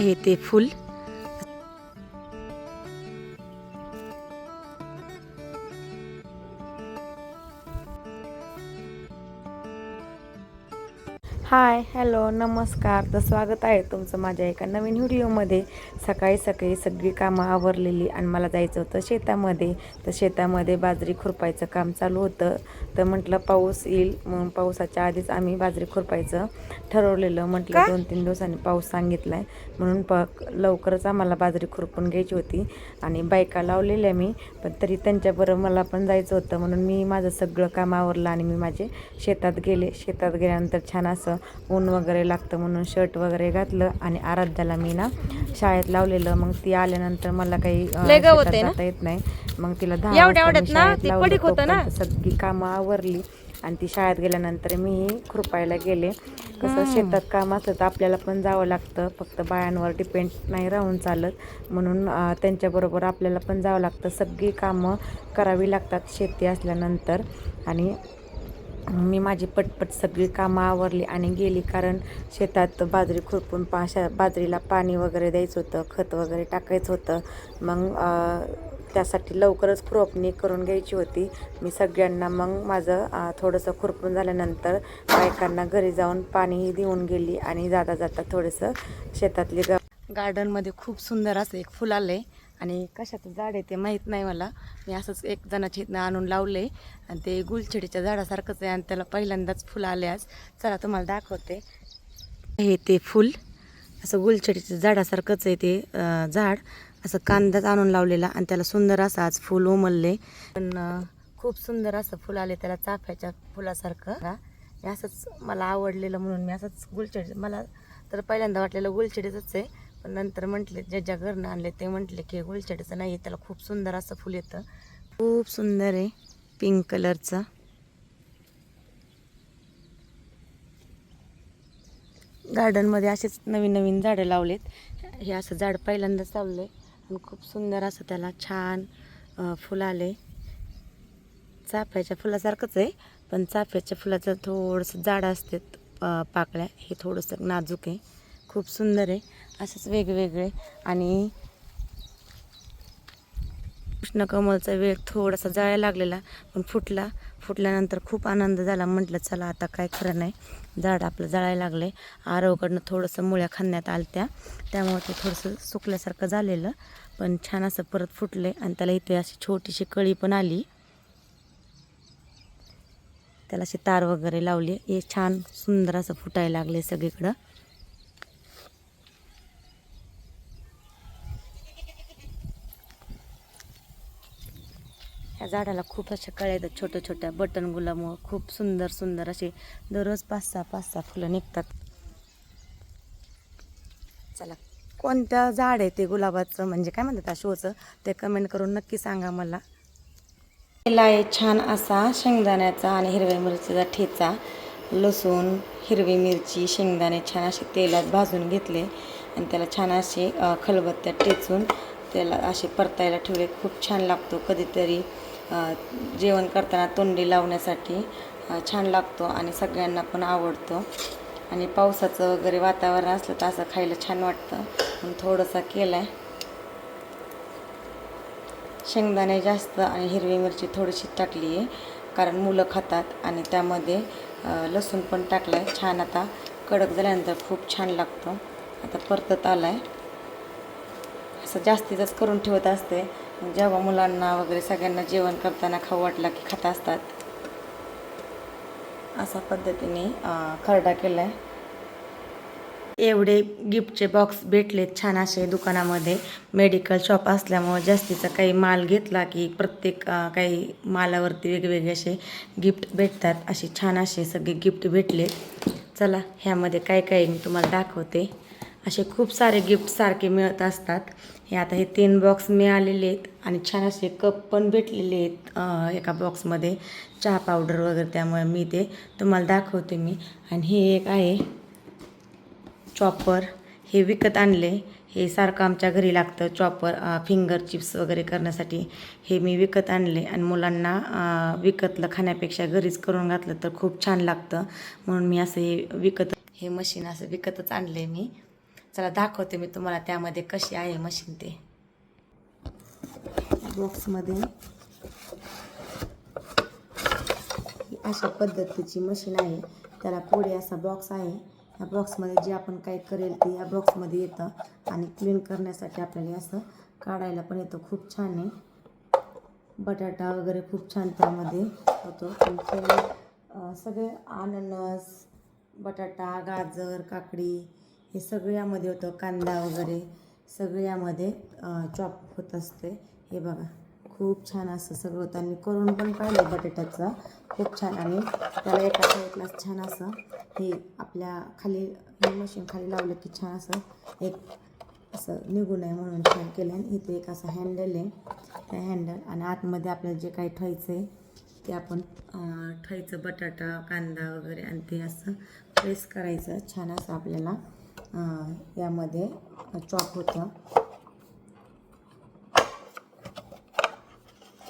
हे ते hi hello नमस्कार. तर स्वागत आहे तुमचं माझ्या एका नवीन व्हिडिओमध्ये. सकाळी सकाळी सगळी कामं आवरलेली आणि मला जायचं होतं शेतामध्ये. तर शेतामध्ये बाजरी खुरपायचं काम चालू होतं. तर म्हटलं पाऊस येईल म्हणून पावसाच्या आधीच आम्ही बाजरी खुरपायचं ठरवलेलं. म्हटलं दोन तीन दिवसांनी पाऊस सांगितला आहे म्हणून प लवकरच आम्हाला बाजरी खुरपून घ्यायची होती आणि बायका लावलेल्या मी. पण तरी त्यांच्याबरोबर मला पण जायचं होतं. म्हणून मी माझं सगळं काम आवरलं आणि मी माझे शेतात गेले. शेतात गेल्यानंतर छान असं ऊन वगैरे लागतं म्हणून शर्ट वगैरे घातलं आणि आराध्याला मी ना शाळेत लावलेलं. मग ती आल्यानंतर मला काही? जाता येत नाही. मग तिला दहा मी सगळी कामं आवरली आणि ती शाळेत गेल्यानंतर मीही खुरपायला गेले. कसं शेतात काम असलं तर आपल्याला पण जावं लागतं. फक्त बायांवर डिपेंड नाही राहून चालत. म्हणून त्यांच्याबरोबर आपल्याला पण जावं लागतं. सगळी कामं करावी लागतात शेती असल्यानंतर. आणि मी माझी पटपट सगळी कामं आवरली आणि गेली कारण शेतात बाजरी खुरपून पाशा बाजरीला पाणी वगैरे द्यायचं होतं खत वगैरे टाकायचं होतं. मग त्यासाठी लवकरच खुरपणी करून घ्यायची होती. मी सगळ्यांना मग माझं थोडंसं खुरपून झाल्यानंतर बायकांना घरी जाऊन पाणीही देऊन गेली आणि जाता जाता थोडंसं शेतातली ग गार्डनमध्ये खूप सुंदर असं एक फुल आलं आहे आणि कशाचं झाड आहे ते माहीत नाही मला. मी असंच एक जणाच्या इथनं आणून लावले आणि ते गुलछडीच्या झाडासारखंच आहे आणि त्याला पहिल्यांदाच फुलं आले आज. चला तुम्हाला दाखवते. हे ते फुल असं गुलछडीच्या झाडासारखंच आहे ते झाड. असं कांदाच आणून लावलेला आणि त्याला सुंदर असं आज फुल उमलले. पण खूप सुंदर असं फुल आले त्याला चाफ्याच्या फुलासारखं. हे असंच मला आवडलेलं म्हणून मी असंच गुलछडी मला तर पहिल्यांदा वाटलेलं गुलछडीचंच आहे. पण नंतर म्हटले ज्या ज्या घरनं आणले ते म्हटले की गुलछडीचं नाही त्याला खूप सुंदर असं फुल येतं. खूप सुंदर आहे पिंक कलरचं. गार्डनमध्ये असेच नवीन नवीन झाडं लावलेत. हे असं झाड पहिल्यांदाच लावलं आहे आणि खूप सुंदर असं त्याला छान फुलं आले चाफ्याच्या फुलासारखंच आहे पण चाफ्याच्या फुलाचं थोडंसं जाड असतात पाकळ्या. हे थोडंसं नाजूक आहे. खूप सुंदर आहे. असंच वेगवेगळे. आणि कृष्णकमलचा वेळ थोडासा जाळ्या लागलेला पण फुटला. फुटल्यानंतर खूप आनंद झाला. म्हटलं चला आता काय खरं नाही. झाड आपलं जळायला लागले. आरवकडनं थोडंसं मुळ्या खांद्यात आलत्या. त्यामुळे ते थोडंसं सुकल्यासारखं झालेलं पण छान असं परत फुटले. आणि त्याला इथे अशी छोटीशी कळी पण आली. त्याला अशी तार वगैरे लावली. हे छान सुंदर असं फुटायला लागले सगळीकडं. ह्या झाडाला खूप अशा कळ्या येतात छोट्या छोट्या बटन गुलामुळं खूप सुंदर सुंदर असे दररोज पाच सहा पाच सहा फुलं निघतात. चला कोणतं झाड आहे ते गुलाबाचं म्हणजे काय म्हणतात शोचं ते कमेंट करून नक्की सांगा मला. केला आहे छान असा शेंगदाण्याचा आणि हिरव्या मिरचीचा ठेचा. लसूण हिरवी मिरची शेंगदाणे छान असे तेलात भाजून घेतले आणि त्याला छान असे खलबत्त्यात टेचून त्याला असे परतायला ठेवले. खूप छान लागतो कधीतरी जेवण करताना तोंडी लावण्यासाठी छान लागतो आणि सगळ्यांना पण आवडतो. आणि पावसाचं वगैरे वातावरण असलं तर असं खायला छान वाटतं. म्हणून थोडंसं केलं आहे शेंगदाणे जास्त आणि हिरवी मिरची थोडीशी टाकली आहे कारण मुलं खातात आणि त्यामध्ये लसूण पण टाकलं आहे छान आता कडक झाल्यानंतर खूप छान लागतं. आता परतत आला आहे असं जास्तीतच करून ठेवत असते. जेव्हा मुलांना वगैरे सगळ्यांना जेवण करताना खाऊ वाटला की खात असतात. अशा पद्धतीने खरडा केला आहे एवढे गिफ्टचे बॉक्स भेटलेत छान असे दुकानामध्ये. मेडिकल शॉप असल्यामुळं जास्तीचा काही माल घेतला की प्रत्येक काही मालावरती वेगवेगळे असे गिफ्ट भेटतात. असे छान असे सगळे गिफ्ट भेटलेत. चला ह्यामध्ये काय काय मी तुम्हाला दाखवते. असे खूप सारे गिफ्ट सारखे मिळत असतात. हे आता हे तीन बॉक्स मिळालेले आहेत आणि छान असे कप पण भेटलेले आहेत एका बॉक्समध्ये चहा पावडर वगैरे त्यामुळे मी ते तुम्हाला दाखवते मी. आणि हे एक आहे चॉपर हे विकत आणले. हे सारखं आमच्या घरी लागतं चॉपर फिंगर चिप्स वगैरे करण्यासाठी. हे मी विकत आणले आणि मुलांना विकतलं खाण्यापेक्षा घरीच करून घातलं तर खूप छान लागतं. म्हणून मी असं हे विकत हे मशीन असं विकतच आणले मी. चला दाखवते मी तुम्हाला त्यामध्ये कशी आहे मशीन ते. बॉक्समध्ये ही अशा पद्धतीची मशीन आहे. त्याला पुढे असा बॉक्स आहे. या बॉक्समध्ये जे आपण काय करेल ते या बॉक्समध्ये येतं आणि क्लीन करण्यासाठी आपल्याला असं काढायला पण येतं. खूप छान आहे. बटाटा वगैरे खूप छान त्यामध्ये होतो. सगळे अननस बटाटा गाजर काकडी हे सगळ्यामध्ये होतं कांदा वगैरे सगळ्यामध्ये चॉप होत असते. हे बघा खूप छान असं सगळं होतं. आणि करून पण पाहिलं बटाट्याचं. खूप छान. आणि त्याला एका साईडला छान असं हे आपल्या खाली हे मशीन खाली लावलं की छान असं एक असं निघू नये म्हणून छान केलं. आणि इथे एक असं हँडल आहे. त्या हँडल आणि आतमध्ये आपल्याला जे काही ठेवायचं आहे ते आपण ठेवायचं. बटाटा कांदा वगैरे आणि ते असं प्रेस करायचं. छान असं आपल्याला यामध्ये चॉप होतं.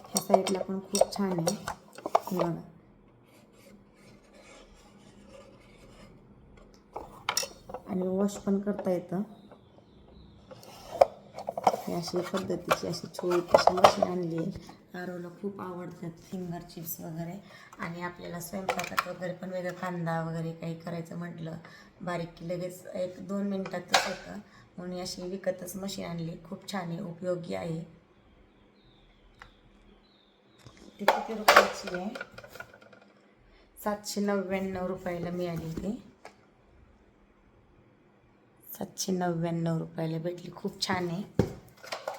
ह्या साईडला पण खूप छान आहे. बघा. आणि वॉश पण करता येतं. अशी पद्धतीची अशी छोटीशी मशीन आणली आहे. आरोला खूप आवडतात फिंगर चिप्स वगैरे. आणि आपल्याला स्वयंपाकात वगैरे पण वेगळं कांदा वगैरे काही करायचं म्हटलं बारीक की लगेच एक दोन मिनटातच होतं. म्हणून अशी विकतच मशीन आणली. खूप छान आहे उपयोगी आहे. ती किती रुपयाची आहे? सातशे नव्याण्णव रुपयाला मिळाली ती. सातशे नव्याण्णव रुपयाला भेटली. खूप छान आहे.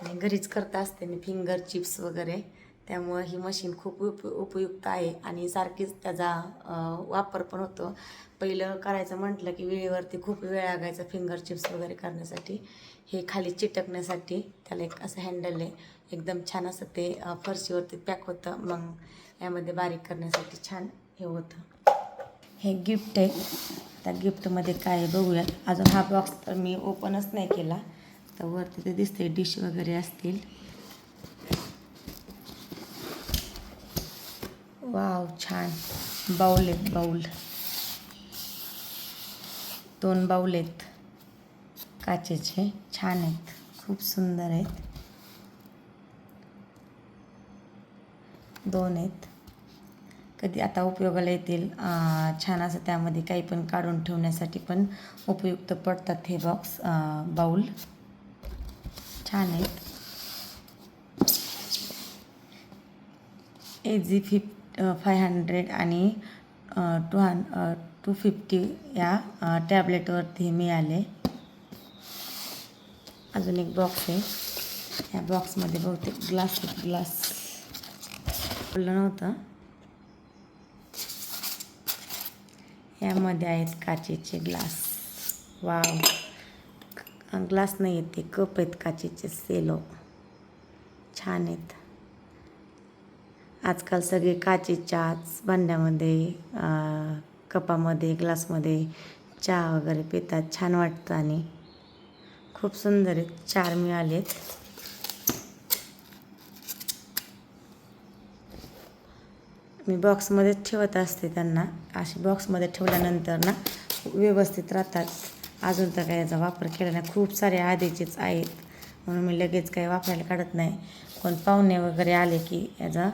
आणि घरीच करता असते मी फिंगर चिप्स वगैरे. त्यामुळं ही मशीन खूप उप उपयुक्त आहे. आणि सारखीच त्याचा वापर पण होतो. पहिलं करायचं म्हटलं की वेळेवरती खूप वेळ लागायचा फिंगर चिप्स वगैरे करण्यासाठी. हे खाली चिटकण्यासाठी त्याला एक असं हँडल आहे. एकदम छान असं ते फरशीवरती पॅक होतं. मग यामध्ये बारीक करण्यासाठी छान हे होतं. हे गिफ्ट आहे. त्या गिफ्टमध्ये काय बघूयात. अजून हा बॉक्स तर मी ओपनच नाही केला. तर वरती ते दिसते डिश वगैरे असतील. वाव छान. बाऊल आहेत बाऊल. दोन बाऊल आहेत. काचेचे छान आहेत. खूप सुंदर आहेत. दोन आहेत. कधी आता उपयोगाला येतील. छान असं त्यामध्ये काही पण काढून ठेवण्यासाठी पण उपयुक्त पडतात हे बॉक्स बाऊल. छान आहेत. एजी फिफ्टी फाय हंड्रेड आणि टू हन टू फिफ्टी या टॅबलेटवरती मिळाले. अजून एक बॉक्स आहे. या बॉक्समध्ये बहुतेक ग्लास ग्लास बोललं नव्हतं. यामध्ये आहेत काचेचे ग्लास वाव ग्लास नाही आहेत ते. कप आहेत काचेचे. सेलो छान आहेत. आजकाल सगळे काचेच्याच भांड्यामध्ये कपामध्ये ग्लासमध्ये चहा वगैरे पितात छान वाटतं आणि खूप सुंदर आहेत. चार मिळालेत. मी बॉक्समध्येच ठेवत असते त्यांना. असे बॉक्समध्ये ठेवल्यानंतर ना व्यवस्थित राहतात. अजून तर काही याचा वापर केला नाही. खूप सारे आधीचेच आहेत. म्हणून मी लगेच काही वापरायला काढत नाही. कोण पाहुणे वगैरे आले की याचा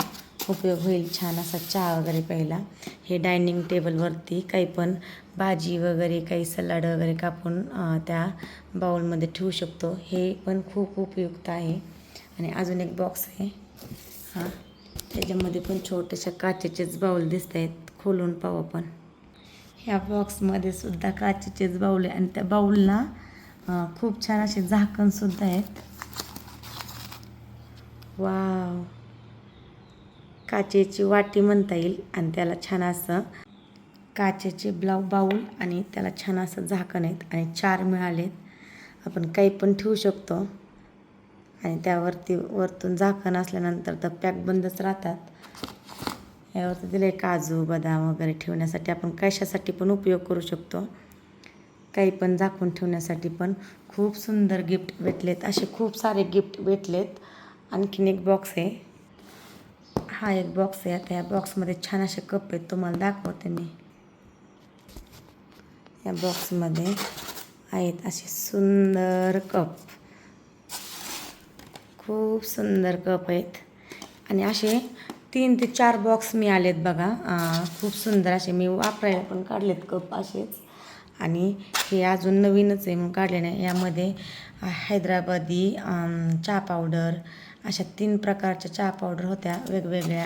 उपयोग होईल छान असा चहा वगैरे प्यायला. हे डायनिंग टेबलवरती काही पण भाजी वगैरे काही सलाड वगैरे कापून त्या बाउलमध्ये ठेवू शकतो. हे पण खूप उपयुक्त आहे. आणि अजून एक बॉक्स आहे. हां त्याच्यामध्ये पण छोट्याशा काचेचेच बाऊल दिसत आहेत खोलून पाहू आपण. ह्या बॉक्समध्ये सुद्धा काचेचेच बाऊल आहे. आणि त्या बाऊलला खूप छान असे झाकणसुद्धा आहेत. वाव! काचेची वाटी म्हणता येईल आणि त्याला छान असं काचेचे ब्लाऊ बाऊल आणि त्याला छान असं झाकण आहेत आणि चार मिळालेत आपण काही पण ठेवू शकतो. आणि त्यावरती वरतून झाकण असल्यानंतर तर पॅक बंदच राहतात. यावरती दिले काजू बदाम वगैरे ठेवण्यासाठी आपण कशासाठी पण उपयोग करू शकतो. काही पण झाकून ठेवण्यासाठी पण खूप सुंदर गिफ्ट भेटलेत. असे खूप सारे गिफ्ट भेटलेत. आणखीन एक बॉक्स आहे. हा एक बॉक्स आहे. आता या बॉक्समध्ये छान असे कप आहेत. तुम्हाला दाखवते मी. या बॉक्समध्ये आहेत असे सुंदर कप खूप सुंदर कप आहेत. आणि असे तीन ते चार बॉक्स मिळालेत बघा. खूप सुंदर असे मी वापरायला पण काढलेत कप असेच. आणि हे अजून नवीनच आहे म्हणून काढले नाही. यामध्ये हैदराबादी चहा पावडर अशा तीन प्रकारच्या चहा पावडर होत्या. वेगवेगळ्या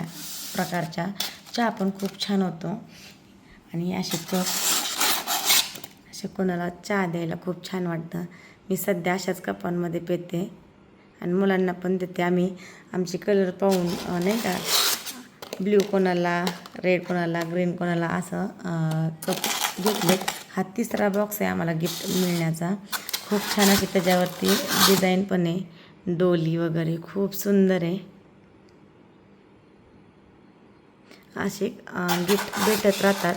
प्रकारच्या. चहा पण खूप छान होतो. आणि असे कप असे कोणाला चहा द्यायला खूप छान वाटतं. मी सध्या अशाच कपांमध्ये पेते. आणि मुलांना पण देते. आम्ही आमचे कलर पाहून नाही का ब्ल्यू कोणाला रेड कोणाला ग्रीन कोणाला असं कप घेतले. हा तिसरा बॉक्स आहे आम्हाला गिफ्ट मिळण्याचा. खूप छान अशी त्याच्यावरती डिझाईन पण आहे. डोली वगैरे खूप सुंदर आहे. असे गिफ्ट भेटत राहतात.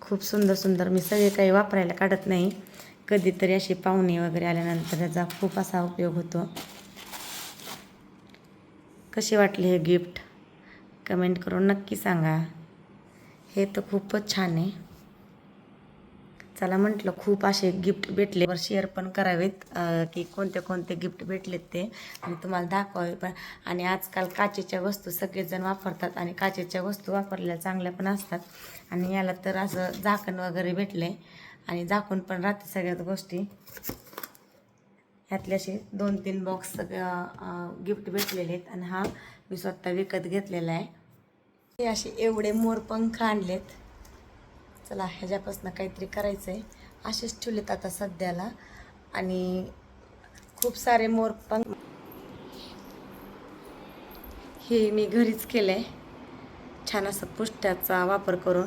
खूप सुंदर सुंदर. मी सगळे काही वापरायला काढत नाही. कधीतरी असे पाहुणे वगैरे आल्यानंतर त्याचा खूप असा उपयोग होतो. कसे वाटले हे गिफ्ट कमेंट करून नक्की सांगा. हे तर खूपच छान आहे. चला म्हटलं खूप असे गिफ्ट भेटले. वर शेअर पण करावेत की कोणते कोणते गिफ्ट भेटलेत ते. आणि तुम्हाला दाखवावे पण आणि आजकाल काचेच्या वस्तू सगळेजण वापरतात आणि काचेच्या वस्तू वापरल्या चांगल्या पण असतात. आणि याला तर असं झाकण वगैरे भेटले आणि झाकून पण राहते सगळ्याच गोष्टी. ह्यातले असे दोन तीन बॉक्स सगळं गिफ्ट भेटलेले आहेत. आणि हा मी स्वतः विकत घेतलेला आहे. हे असे एवढे मोरपंख आणलेत. चला ह्याच्यापासून काहीतरी करायचं आहे असेच ठेवलेत आता सध्याला. आणि खूप सारे मोरपंख हे मी घरीच केलं आहे छान असं पुष्ट्याचा वापर करून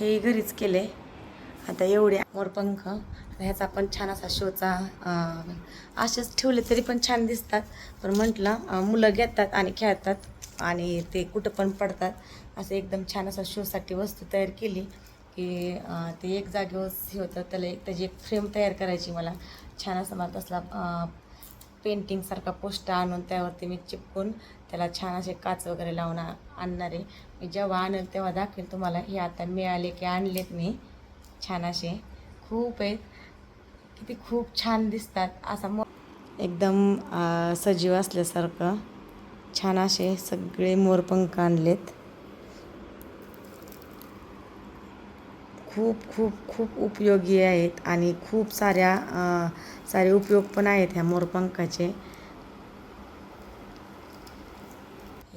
हे घरीच केले आता एवढे मोरपंख ह्याचा पण छान असा शोचा असेच ठेवले तरी पण छान दिसतात. पण म्हटलं मुलं घेतात आणि खेळतात आणि ते कुठं पण पडतात. असं एकदम छान असा शोसाठी वस्तू तयार केली. की ते एक जागेवर हे होतं. त्याला एक त्याची एक फ्रेम तयार करायची मला. छान असं मला तसला पेंटिंगसारखा पोस्टर आणून त्यावरती मी चिपकून त्याला छान असे काच वगैरे लावून आणणार. आहे मी जेव्हा आणेल तेव्हा दाखवेल तुम्हाला. हे आता मिळाले की आणलेत मी. छान असे. खूप आहेत. किती खूप छान दिसतात. असा मो एकदम सजीव असल्यासारखं छान असे सगळे मोरपंख आणलेत. खूप खूप खूप उपयोगी आहेत आणि खूप साऱ्या सारे उपयोग पण आहेत ह्या मोरपंखाचे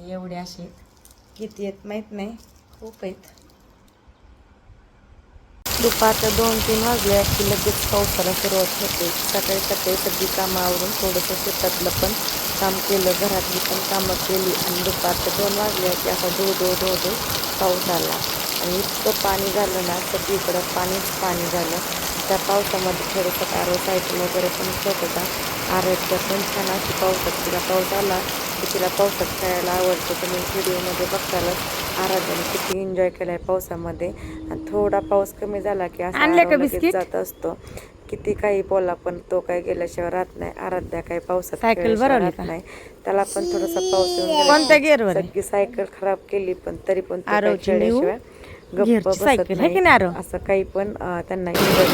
एवढे असे किती आहेत माहीत नाही. खूप आहेत. दुपारच्या दोन तीन वाजले की लगेच पावसाला सुरुवात होते. सकाळी सकाळी सगळी कामावरून थोडंसं शेतातलं पण काम केलं घरातली पण कामं केली आणि दुपारच्या दोन वाजले की असा धो धो धो धो पाऊस आला. आणि इतकं पाणी झालं ना सगळीकडं पाणीच पाणी झालं. त्या पावसामध्ये थोडंसं आरो सायकल वगैरे पण खेळत होता. आरोग्य पण छान अशी पावसात. तिला पाऊस आला की तिला पावसात खेळायला आवडतं. तुम्ही व्हिडिओमध्ये बघतालच आराध्याने किती एन्जॉय केलाय पावसामध्ये. आणि थोडा पाऊस कमी झाला की असा? जात असतो. किती काही बोला पण तो काय गेल्याशिवाय राहत नाही. आराध्या काही पावसात सायकल राहत? नाही. त्याला पण थोडासा पाऊस आहे? सगळी सायकल खराब केली पण तरी पण खेळल्याशिवाय गप्प gearची बसत सायकल आहे की नाही नाही आरव? असं काही पण अं, त्यांना enjoy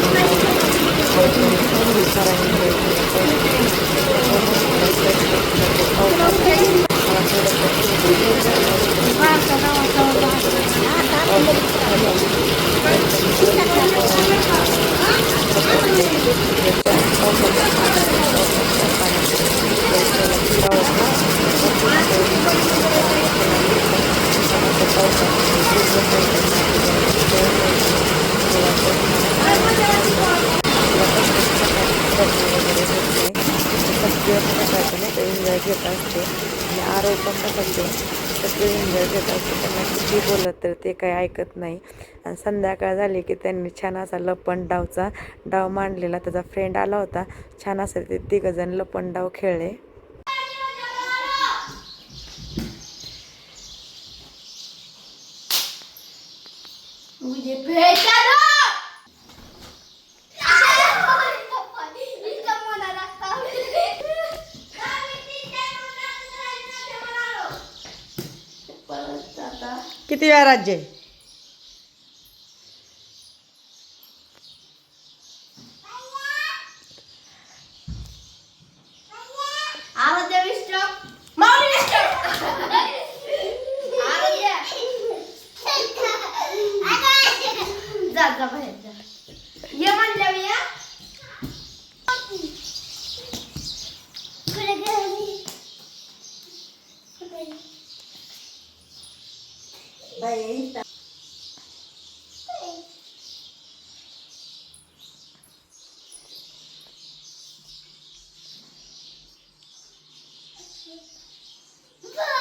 सगळे प्रकारचे नाही का एन्जॉय घेत असते आणि आरोप पण तसंच आहे सगळे एन्जॉय घेत असते त्यांना किती बोललं तर ते काही ऐकत नाही. आणि संध्याकाळ झाली की त्यांनी छान असा लपण डावचा डाव मांडलेला. त्याचा फ्रेंड आला होता. छान असं ते तिघंजण लपण डाव खेळले. मुझे किती Bye.